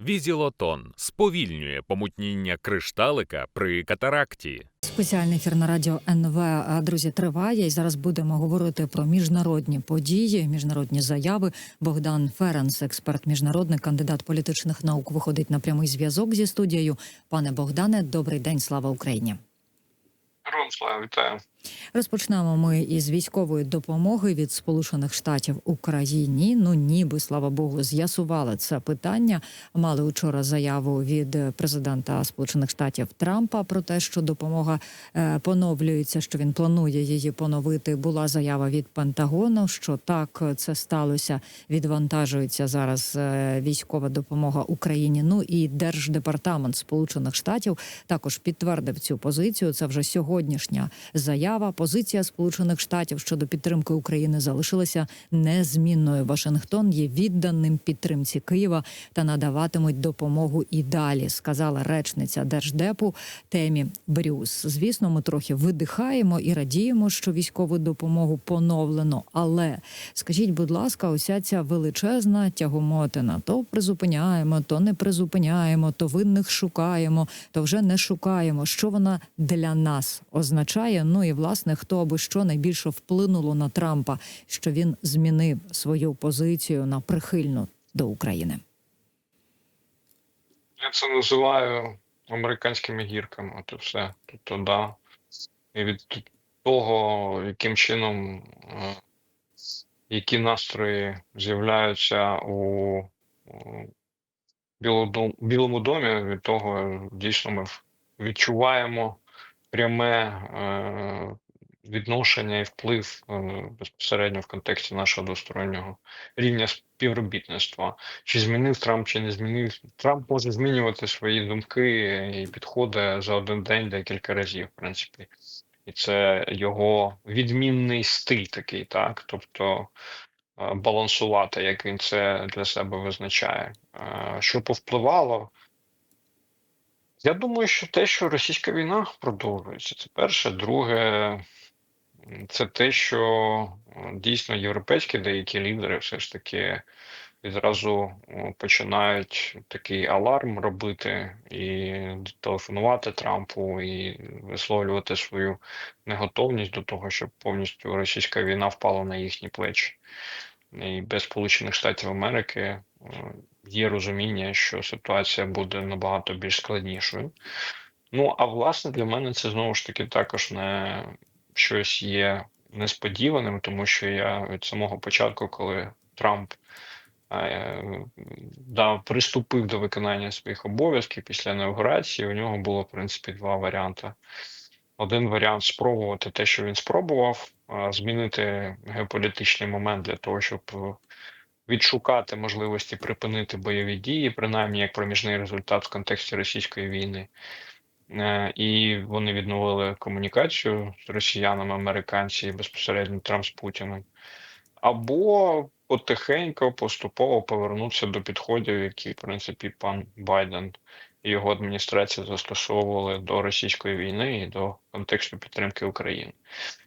Візілотон сповільнює помутніння кришталика при катаракті. Спеціальний ефір на радіо НВ друзі триває. І зараз будемо говорити про міжнародні події, міжнародні заяви. Богдан Ференс, експерт міжнародний, кандидат політичних наук, виходить на прямий зв'язок зі студією. Пане Богдане, добрий день, слава Україні. Героям слава вітаю. Розпочнемо ми із військової допомоги від Сполучених Штатів Україні. Ну ніби слава Богу, з'ясували це питання. Мали учора заяву від президента Сполучених Штатів Трампа про те, що допомога е, поновлюється, що він планує її поновити. Була заява від Пентагону, що так це сталося. Відвантажується зараз е, військова допомога Україні. Ну і держдепартамент Сполучених Штатів також підтвердив цю позицію. Це вже сьогоднішня заява. Позиція Сполучених Штатів щодо підтримки України залишилася незмінною. Вашингтон є відданим підтримці Києва та надаватимуть допомогу і далі, сказала речниця держдепу Темі Брюс. Звісно, ми трохи видихаємо і радіємо, що військову допомогу поновлено. Але скажіть, будь ласка, ося ця величезна тягомотина: то призупиняємо, то не призупиняємо, то винних шукаємо, то вже не шукаємо. Що вона для нас означає? Ну і власне, хто або що найбільше вплинуло на Трампа, що він змінив свою позицію на прихильну до України. Я це називаю американськими гірками. От і все. Тобто, да. І від того, яким чином, е, які настрої з'являються у, Білому, Білому домі, від того дійсно ми відчуваємо пряме е, відношення і вплив е, безпосередньо в контексті нашого двостороннього рівня співробітництва. Чи змінив Трамп, чи не змінив Трамп може змінювати свої думки і підходи за один день декілька разів, в принципі, і це його відмінний стиль такий, так тобто. е, Балансувати, як він це для себе визначає. Що повпливало? Я думаю, що те, що російська війна продовжується, це перше. Друге, це те, що е, дійсно європейські деякі лідери все ж таки відразу починають такий аларм робити і телефонувати Трампу, і висловлювати свою неготовність до того, щоб повністю російська війна впала на їхні плечі. І без Сполучених Штатів Америки є розуміння, що ситуація буде набагато більш складнішою. Ну, а власне для мене це знову ж таки також не щось є несподіваним, тому що я від самого початку, коли Трамп е, да, приступив до виконання своїх обов'язків після інаугурації, у нього було, в принципі, два варіанти. Один варіант спробувати те, що він спробував, змінити геополітичний момент для того, щоб відшукати можливості припинити бойові дії, принаймні як проміжний результат в контексті російської війни. Е, І вони відновили комунікацію з росіянами, американці безпосередньо Трамп з Путіним. Або потихеньку, поступово повернутися до підходів, які, в принципі, пан Байден і його адміністрація застосовували до російської війни і до контексту підтримки України,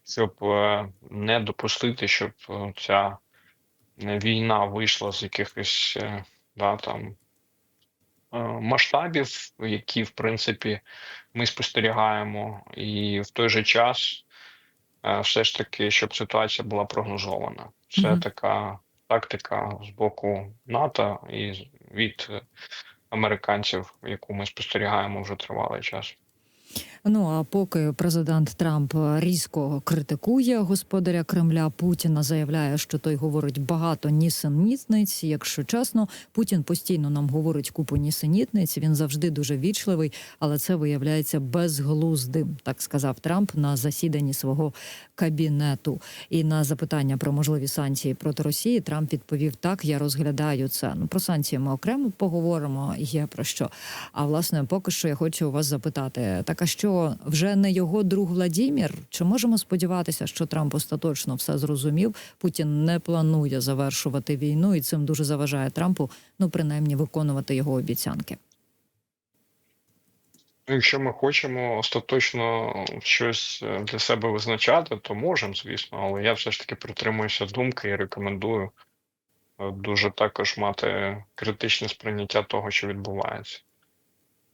щоб е, не допустити, щоб е, ця війна вийшла з якихось е, да, там е, масштабів, які, в принципі, ми спостерігаємо, і в той же час е, все ж таки, щоб ситуація була прогнозована. Це Мгм. така тактика з боку НАТО і від американців, яку ми спостерігаємо вже тривалий час. Ну а поки президент Трамп різко критикує господаря Кремля Путіна, заявляє, що той говорить багато нісенітниць. Якщо чесно, Путін постійно нам говорить купу нісенітниць. Він завжди дуже вічливий, але це виявляється безглуздим, так сказав Трамп на засіданні свого кабінету. І на запитання про можливі санкції проти Росії Трамп відповів: так, я розглядаю це. Ну про санкції ми окремо поговоримо. Є про що. А власне, поки що я хочу у вас запитати: так а що вже не його друг Владімір? Чи можемо сподіватися, що Трамп остаточно все зрозумів? Путін не планує завершувати війну, і цим дуже заважає Трампу, ну принаймні виконувати його обіцянки. Ну, Якщо ми хочемо остаточно щось е, для себе визначати, то можемо, звісно, але я все ж таки притримуюся думки і рекомендую е, дуже також мати критичне сприйняття того, що відбувається.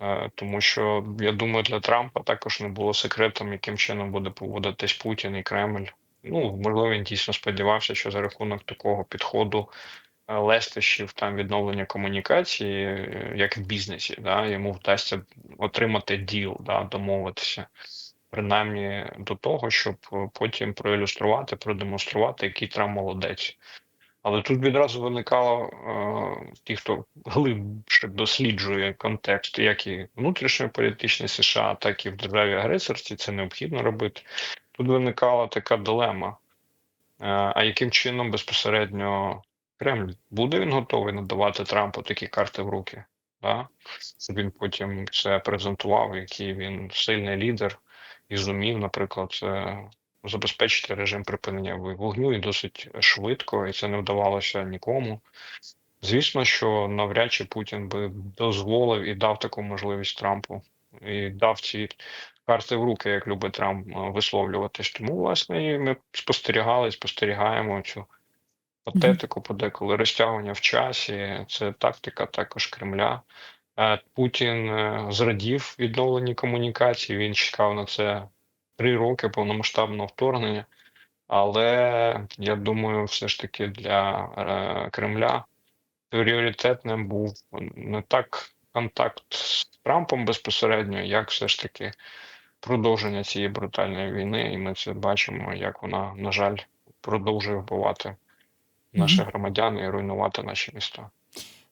Е, Тому що я думаю, для Трампа також не було секретом, яким чином буде поводитись Путін і Кремль. Ну, можливо, він дійсно сподівався, що за рахунок такого підходу е, лестощів там відновлення комунікації, е, як в бізнесі, да, йому вдасться отримати діл, да, домовитися. Принаймні до того, щоб потім проілюструвати, продемонструвати, який Трамп молодець. Але тут відразу виникало е, ті, хто глибше досліджує контекст, як і внутрішньополітичний США, так і в державі агресорці, це необхідно робити. Тут виникала така дилема. Е, а яким чином безпосередньо Кремль буде він готовий надавати Трампу такі карти в руки? Да? Щоб він потім це презентував, який він сильний лідер і зумів, наприклад, е, забезпечити режим припинення вогню і досить швидко, і це не вдавалося нікому. Звісно, що навряд чи Путін би дозволив і дав таку можливість Трампу, і дав ці карти в руки, як любить Трамп е, висловлюватись. Тому, власне, і ми спостерігали, спостерігаємо цю патетику, подеколи розтягування в часі. Це тактика також Кремля. Е, Путін е, зрадів відновленні комунікації. Він чекав на це три роки повномасштабного вторгнення. Але я думаю, все ж таки для е, Кремля пріоритетним був не так контакт з Трампом безпосередньо, як все ж таки продовження цієї брутальної війни. І ми це бачимо, як вона, на жаль, продовжує вбивати наших громадян і руйнувати наші міста.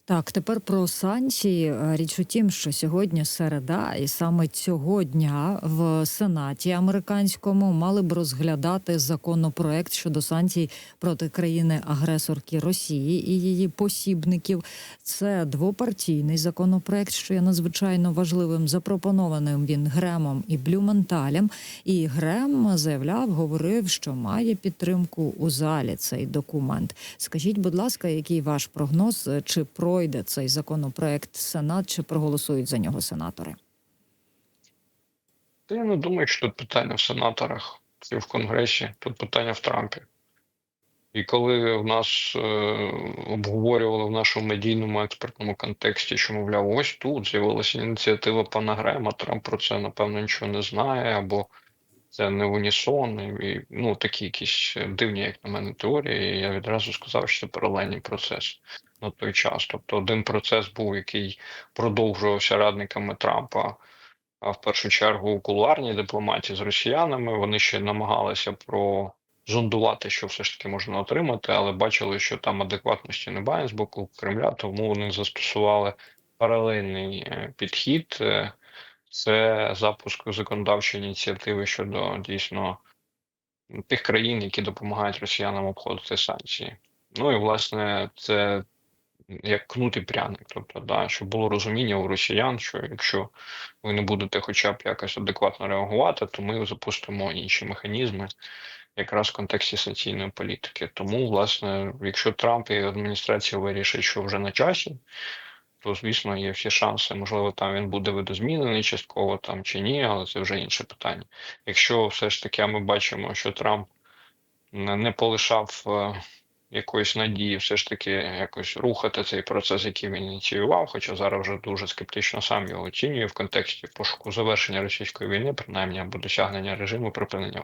Так, тепер про санкції. Е, Річ у тім, що сьогодні середа, і саме цього дня в Сенаті американському мали б розглядати законопроект щодо санкцій проти країни-агресорки Росії і її посібників. Це двопартійний законопроект, що є надзвичайно важливим. Запропонованим він Гремом і Блюменталем. І Грем заявляв, говорив, що має підтримку у залі цей документ. Скажіть, будь ласка, який ваш прогноз? Чи пройде цей законопроект Сенат, чи проголосують за нього сенатори? Я не думаю, що тут питання в сенаторах чи в Конгресі, тут питання в Трампі. І коли в нас е, обговорювали в нашому медійному експертному контексті, що, мовляв, ось тут з'явилася ініціатива пана Грема, Трамп про це, напевно, нічого не знає, або це не унісон, і, ну, такі якісь дивні, як на мене, теорії. І я відразу сказав, що це паралельний процес на той час. Тобто один процес був, який продовжувався радниками Трампа. А в першу чергу у кулуарній дипломатії з росіянами вони ще намагалися прозондувати, що все ж таки можна отримати, але бачили, що там адекватності немає з боку Кремля, тому вони застосували паралельний е, підхід. Е, Це запуск законодавчої ініціативи щодо дійсно тих країн, які допомагають росіянам обходити санкції. Ну і власне це як кнут і пряник. Тобто, да, щоб було розуміння у росіян, що якщо ви не будете хоча б якось адекватно реагувати, то ми запустимо інші механізми, якраз в контексті санкційної політики. Тому, власне, якщо Трамп і адміністрація вирішить, що вже на часі, то звісно є всі шанси. Можливо, там він буде видозмінений частково там чи ні, але це вже інше питання. Якщо все ж таки ми бачимо, що Трамп не не полишав е, якоїсь надії, все ж таки якось рухати цей процес, який він ініціював, хоча зараз вже дуже скептично сам його оцінює в контексті пошуку завершення російської війни, принаймні або досягнення режиму припинення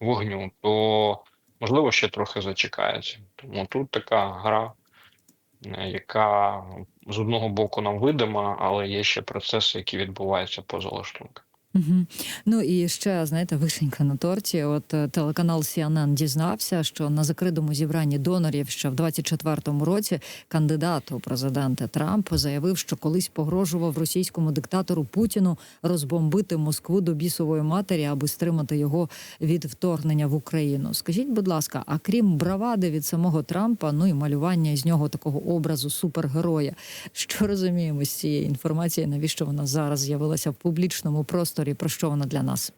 вогню, то можливо ще трохи зачекається. Тому тут така гра, е, яка з одного боку нам видима, але є ще процеси, які відбуваються поза лаштунками. Угу. Ну і ще знаєте, вишенька на торті. От е, телеканал CNN дізнався, що на закритому зібранні донорів ще в 24-му році кандидат у президенти Трамп заявив, що колись погрожував російському диктатору Путіну розбомбити Москву до бісової матері, аби стримати його від вторгнення в Україну. Скажіть, будь ласка, а крім бравади від самого Трампа, ну і малювання з нього такого образу супергероя, що розуміємо з цієї інформації, навіщо вона зараз з'явилася в публічному просторі? Про що вона для нас?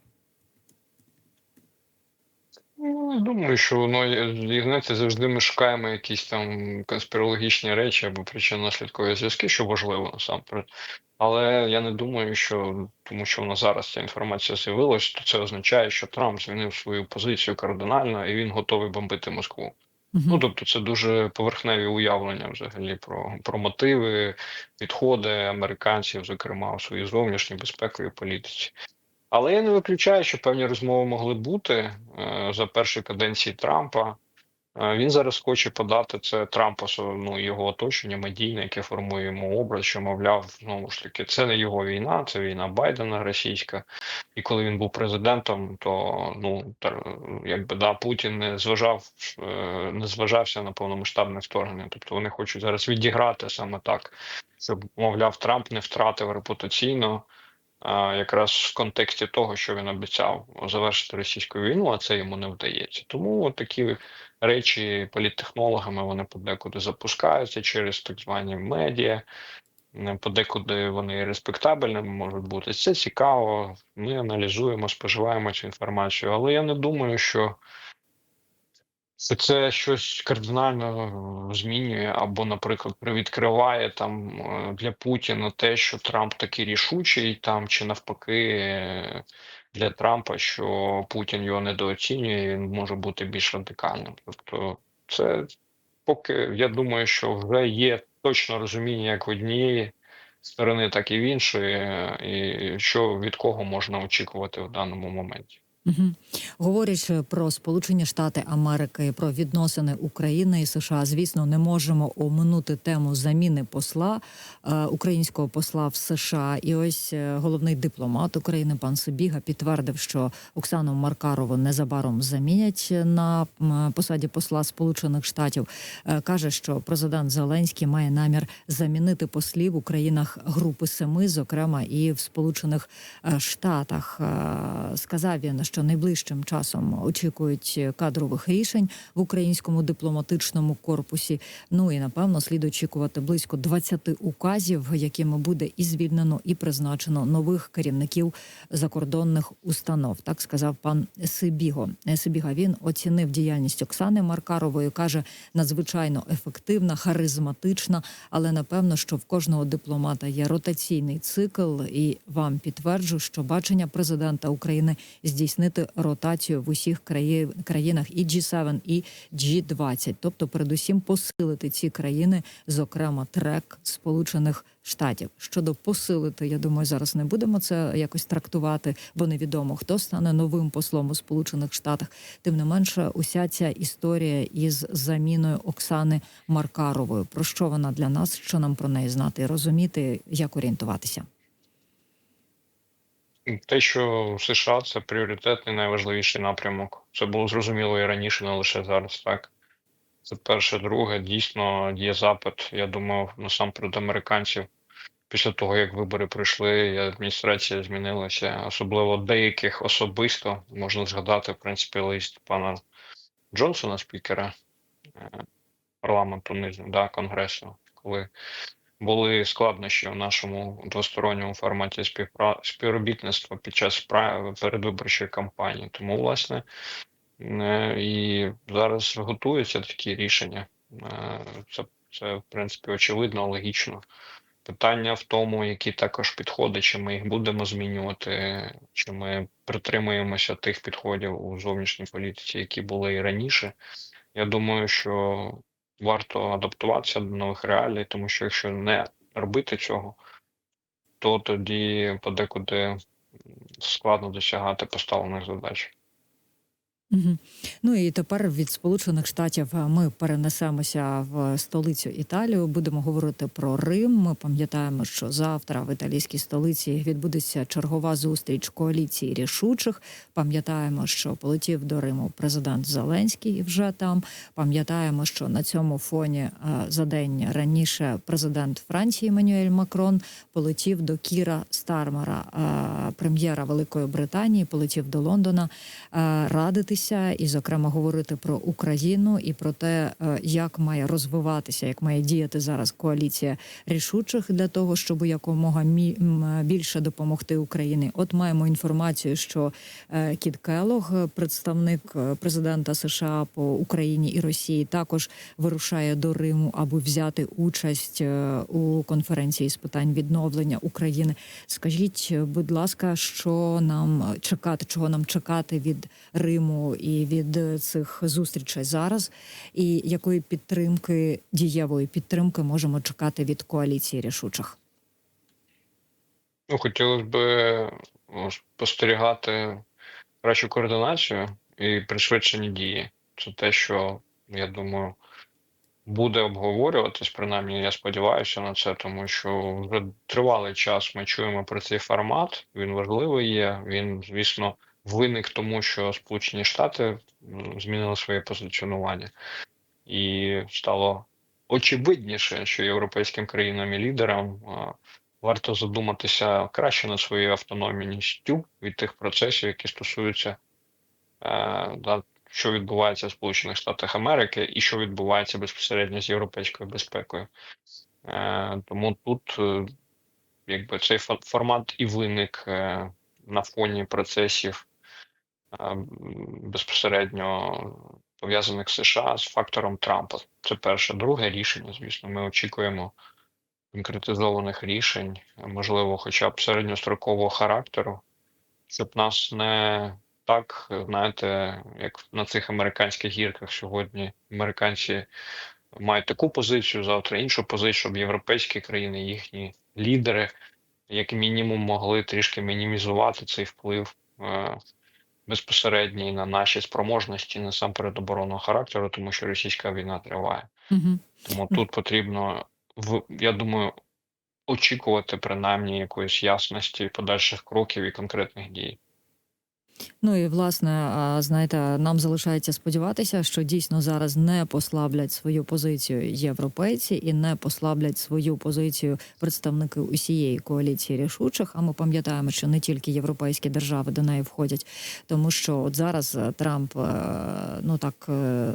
Ну, думаю, що воно є- знаєте, завжди ми шукаємо якісь там конспірологічні речі або причинно-наслідкові зв'язки, що важливо насамперед. Але я не думаю, що тому, що вона зараз ця інформація з'явилась, то це означає, що Трамп змінив свою позицію кардинально і він готовий бомбити Москву. Ну, тобто, це дуже поверхневі уявлення взагалі про, про мотиви, підходи американців, зокрема у своїй зовнішній безпековій політиці. Але я не виключаю, що певні розмови могли бути е, за першої каденції Трампа. Е, Він зараз хоче подати це Трампа, ну, його оточення медійне, яке формує йому образ, що мовляв, знову ж таки, це не його війна, це війна Байдена російська. І коли він був президентом, то ну якби да, Путін не зважав, е, не зважався на повномасштабне вторгнення. Тобто вони хочуть зараз відіграти саме так, щоб мовляв, Трамп не втратив репутаційно. Якраз в контексті того, що він обіцяв завершити російську війну, а це йому не вдається. Тому такі речі політтехнологами вони подекуди запускаються через так звані медіа, е, подекуди вони респектабельними можуть бути. Це цікаво. Ми аналізуємо, споживаємо цю інформацію, але я не думаю, що це щось кардинально змінює або, наприклад, привідкриває там е, для Путіна те, що Трамп такий рішучий, там чи навпаки е, для Трампа, що Путін його недооцінює, він може бути більш радикальним. Тобто, це поки я думаю, що вже є точно розуміння як в однієї сторони, так і в іншої, і що від кого можна очікувати в даному моменті. Угу. Говорячи про Сполучені Штати Америки, про відносини України і США, звісно, не можемо оминути тему заміни посла е, українського посла в США. І ось е, головний дипломат України пан Собіга підтвердив, що Оксану Маркарову незабаром замінять на посаді посла Сполучених Штатів. Е, каже, що президент Зеленський має намір замінити послів у країнах Групи Семи, зокрема і в Сполучених е, Штатах. Е, Сказав він, що найближчим часом очікують кадрових рішень в українському дипломатичному корпусі. Ну і напевно слід очікувати близько 20 указів, якими буде і звільнено, і призначено нових керівників закордонних установ. Так сказав пан Сибіго. Сибіга він оцінив діяльність Оксани Маркарової. каже надзвичайно ефективна, харизматична, але напевно, що в кожного дипломата є ротаційний цикл, і вам підтверджу, що бачення президента України здійснити ротацію в усіх краї... країнах і G7, і G20, тобто, передусім, посилити ці країни, зокрема трек Сполучених Штатів. Щодо посилити, я думаю, зараз не будемо це якось трактувати, бо невідомо хто стане новим послом у Сполучених Штатах. Тим не менше, уся ця історія із заміною Оксани Маркарової. Про що вона для нас? Що нам про неї знати і розуміти, як орієнтуватися? Те, що США це пріоритетний найважливіший напрямок. Це було зрозуміло і раніше, не лише зараз, так. Це перше, друге, дійсно є запит, я думав, насамперед американців. Після того, як вибори пройшли, і адміністрація змінилася, особливо деяких особисто можна згадати, в принципі, лист пана Джонсона, спікера е, парламенту нижнього, да, конгресу, коли були складнощі в нашому двосторонньому форматі співпра... співробітництва під час передвиборчої кампанії. Тому, власне, е, і зараз готуються такі рішення. Е, Це, це в принципі, очевидно, логічно. Питання в тому, які також підходи, чи ми їх будемо змінювати, чи ми притримуємося тих підходів у зовнішній політиці, які були і раніше. Я думаю, що варто адаптуватися до нових реалій, тому що якщо не робити цього, то тоді подекуди складно досягати поставлених задач. Угу. Ну і тепер від Сполучених Штатів ми перенесемося в столицю Італію. Будемо говорити про Рим. Ми пам'ятаємо, що завтра в італійській столиці відбудеться чергова зустріч коаліції рішучих. Пам'ятаємо, що полетів до Риму президент Зеленський вже там. Пам'ятаємо, що на цьому фоні е, за день раніше президент Франції Еммануель Макрон полетів до Кіра Стармера, е, прем'єра Великої Британії, полетів до Лондона е, радитися і, зокрема, говорити про Україну і про те, е, як має розвиватися, як має діяти зараз коаліція рішучих для того, щоб якомога більше допомогти Україні. От маємо інформацію, що е, Кіт Келог, представник е, президента США по Україні і Росії, також вирушає до Риму, аби взяти участь у конференції з питань відновлення України. Скажіть, будь ласка, що нам чекати, чого нам чекати від Риму і від е, цих зустрічей зараз, і якої підтримки дієвої підтримки можемо чекати від коаліції рішучих? Ну, хотілося б е, спостерігати кращу координацію і пришвидшені дії. Це те, що я думаю, буде обговорюватись. Принаймні, я сподіваюся на це, тому що вже тривалий час ми чуємо про цей формат. Він важливий є. Він, звісно, виник тому, що Сполучені Штати змінили своє позиціонування, і стало очевидніше, що європейським країнам і лідерам варто задуматися краще над своєю автономністю від тих процесів, які стосуються е, що відбувається в Сполучених Штатах Америки, і що відбувається безпосередньо з європейською безпекою. Е, Тому тут е, якби цей фо- формат і виник на фоні процесів безпосередньо пов'язаних США з фактором Трампа. Це перше. Друге рішення, звісно, ми очікуємо конкретизованих рішень, можливо, хоча б середньострокового характеру, щоб нас не так, знаєте, як на цих американських гірках сьогодні американці мають таку позицію, завтра іншу позицію, щоб європейські країни, їхні лідери, як мінімум, могли трішки мінімізувати цей вплив е, безпосередній на наші спроможності, насамперед оборонного характеру, тому що російська війна триває. Угу. Тому тут потрібно в я думаю, очікувати принаймні якоїсь ясності подальших кроків і конкретних дій. Ну і власне, знаєте, нам залишається сподіватися, що дійсно зараз не послаблять свою позицію європейці і не послаблять свою позицію представники усієї коаліції рішучих. А ми пам'ятаємо, що не тільки європейські держави до неї входять, тому що от зараз е, Трамп е, ну так е,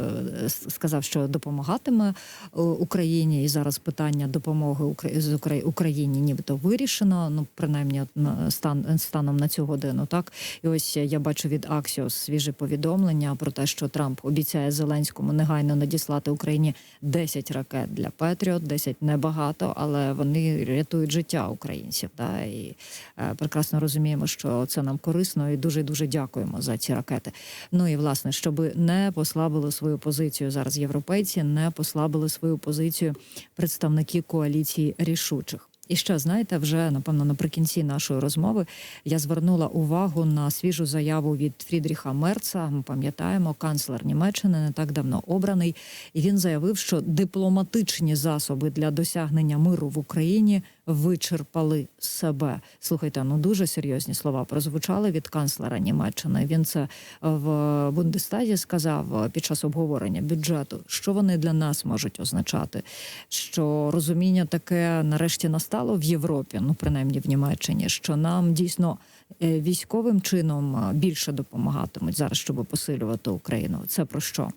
сказав, що допомагатиме Україні, і зараз питання допомоги з Укра- Україні, нібито вирішено. Ну принаймні, на стан станом на цю годину, так і ось я бачу від Axios свіже повідомлення про те, що Трамп обіцяє Зеленському негайно надіслати Україні 10 ракет для Петріот. 10 небагато, але вони рятують життя українців. Да? І е, прекрасно розуміємо, що це нам корисно, і дуже дуже дякуємо за ці ракети. Ну і власне, щоб не послабили свою позицію зараз європейці, не послабили свою позицію представники коаліції рішучих. І що знаєте, вже напевно наприкінці нашої розмови я звернула увагу на свіжу заяву від Фрідріха Мерца. Ми пам'ятаємо, канцлер Німеччини не так давно обраний, і він заявив, що дипломатичні засоби для досягнення миру в Україні вичерпали себе. Слухайте, ну дуже серйозні слова прозвучали від канцлера Німеччини. Він це в Бундестазі сказав під час обговорення бюджету. Що вони для нас можуть означати? Що розуміння таке нарешті настало в Європі, ну принаймні в Німеччині, що нам дійсно е, військовим чином е, більше допомагатимуть зараз, щоб посилювати Україну. Це про що?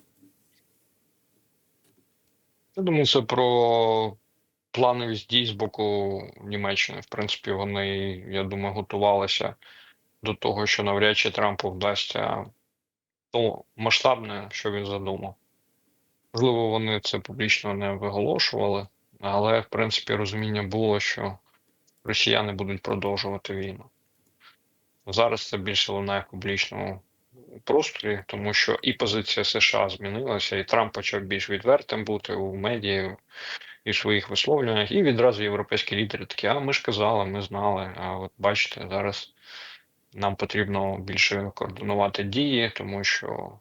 Я думаю, це про плановість дій з боку Німеччини. В принципі, вони, я думаю, готувалися до того, що навряд чи Трампу вдасться то масштабне, що він задумав. Можливо, вони це публічно не виголошували, але в принципі розуміння було, що росіяни будуть продовжувати війну. Зараз це більше лунає в публічному просторі, тому що і позиція США змінилася, і Трамп почав більш відвертим бути у медіа і в своїх висловлюваннях, і відразу європейські лідери такі, а ми ж казали, ми знали. А от бачите, зараз нам потрібно більше координувати дії, тому що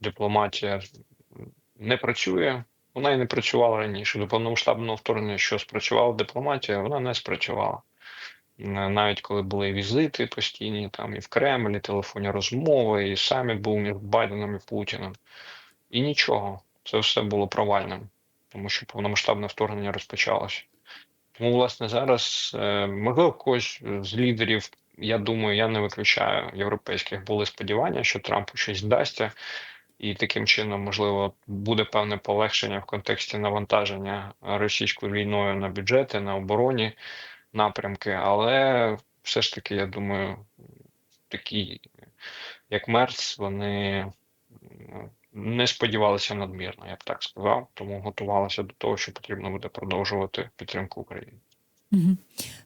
дипломатія не працює. Вона і не працювала раніше. До повномасштабного вторгнення, що спрацювала дипломатія, вона не спрацювала. Навіть коли були візити постійні, там і в Кремль, і телефонні розмови, і саміт був між Байденом і Путіним. І нічого, це все було провальним, тому що повномасштабне вторгнення розпочалося. Тому, власне, зараз, е, можливо, когось з лідерів, я думаю, я не виключаю європейських, були сподівання, що Трампу щось вдасться, і таким чином, можливо, буде певне полегшення в контексті навантаження російською війною на бюджети, на обороні напрямки, але все ж таки, я думаю, такі, як Мерц, вони не сподівалися надмірно, я б так сказав, тому готувалися до того, що потрібно буде продовжувати підтримку України.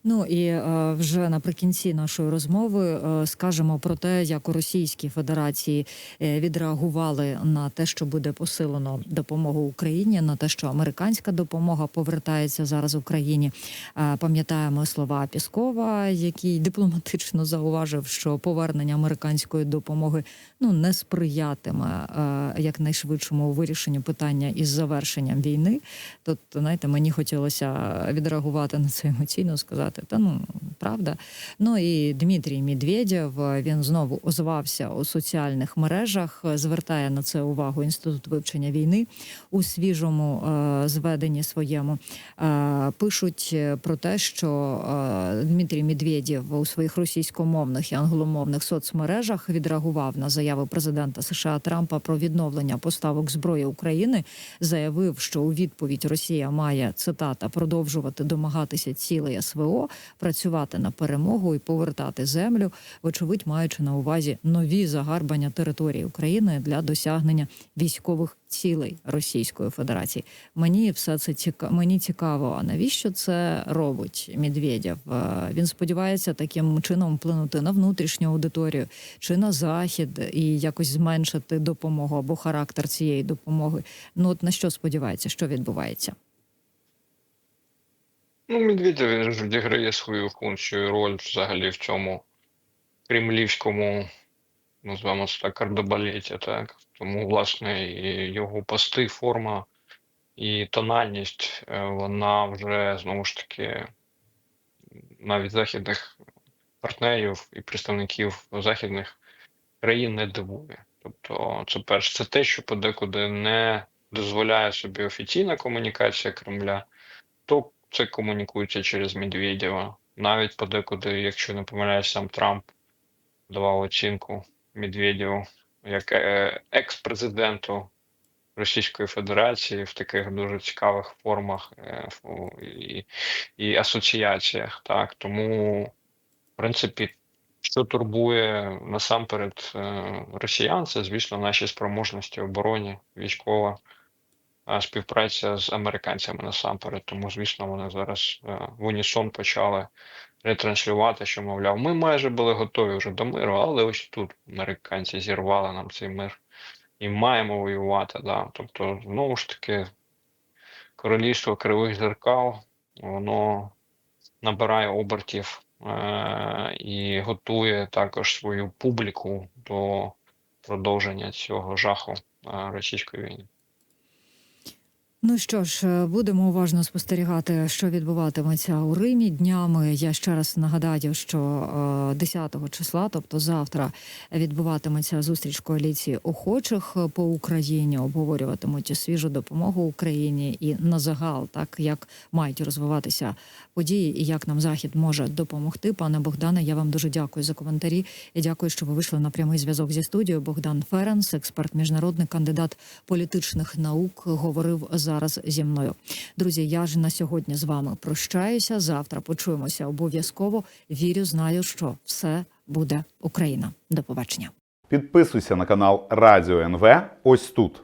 Ну і е, вже наприкінці нашої розмови е, скажемо про те, як у Російській Федерації е, відреагували на те, що буде посилено допомогу Україні, на те, що американська допомога повертається зараз Україні. Е, пам'ятаємо слова Піскова, який дипломатично зауважив, що повернення американської допомоги ну не сприятиме е, якнайшвидшому вирішенню питання із завершенням війни. Тут, знаєте, мені хотілося відреагувати на це емоційно, сказати, та ну правда. Ну і Дмитрій Медведєв він знову озвався у соціальних мережах, звертає на це увагу інститут вивчення війни у свіжому е, зведенні своєму. Е, пишуть про те, що е, Дмитрій Медведєв у своїх російськомовних і англомовних соцмережах відреагував на заяву президента США Трампа про відновлення поставок зброї України, заявив, що у відповідь Росія має цитата продовжувати домагатися цілей СВО, працювати на перемогу і повертати землю, вочевидь, маючи на увазі нові загарбання території України для досягнення військових цілей Російської Федерації. Мені все це ціка... мені цікаво. А навіщо це робить Медведєв? Е, Він сподівається таким чином вплинути на внутрішню аудиторію чи на захід і якось зменшити допомогу або характер цієї допомоги. Ну от на що сподівається, що відбувається? Ну, Медведєв він ж відіграє свою функцію роль взагалі в цьому кремлівському, назвемо це так, кардебалеті, так. Тому, власне, і його пости, форма і тональність, е, вона вже знову ж таки навіть західних партнерів і представників західних країн не дивує. Тобто, це перше, це те, що подекуди не дозволяє собі офіційна комунікація Кремля, то це комунікується через Медведєва. Навіть подекуди, якщо не помиляюсь, сам Трамп давав оцінку Медведєву як е, екс-президенту Російської Федерації в таких дуже цікавих формах е, і, і асоціаціях. Так тому, в принципі, що турбує насамперед е, росіян, це, звісно, наші спроможності обороні, військова співпраця з американцями насамперед. Тому, звісно, вони зараз е, в унісон почали ретранслювати, що, мовляв, ми майже були готові вже до миру, але ось тут американці зірвали нам цей мир і маємо воювати. Да. Тобто, знову ж таки, королівство кривих зеркал, воно набирає обертів е- і готує також свою публіку до продовження цього жаху е, російської війни. Ну що ж, е, будемо уважно спостерігати, що відбуватиметься у Римі днями. Я ще раз нагадаю, що е, 10 числа, тобто завтра, відбуватиметься зустріч коаліції охочих по Україні. Обговорюватимуть свіжу допомогу Україні і на загал, так як мають розвиватися події і як нам захід може допомогти. Пане Богдане, я вам дуже дякую за коментарі і дякую, що ви вийшли на прямий зв'язок зі студією. Богдан Ференс, експерт, міжнародний кандидат політичних наук, говорив зараз зі мною. Друзі, я ж на сьогодні з вами прощаюся. Завтра почуємося обов'язково. Вірю, знаю, що все буде Україна. До побачення. Підписуйся на канал Радіо НВ ось тут.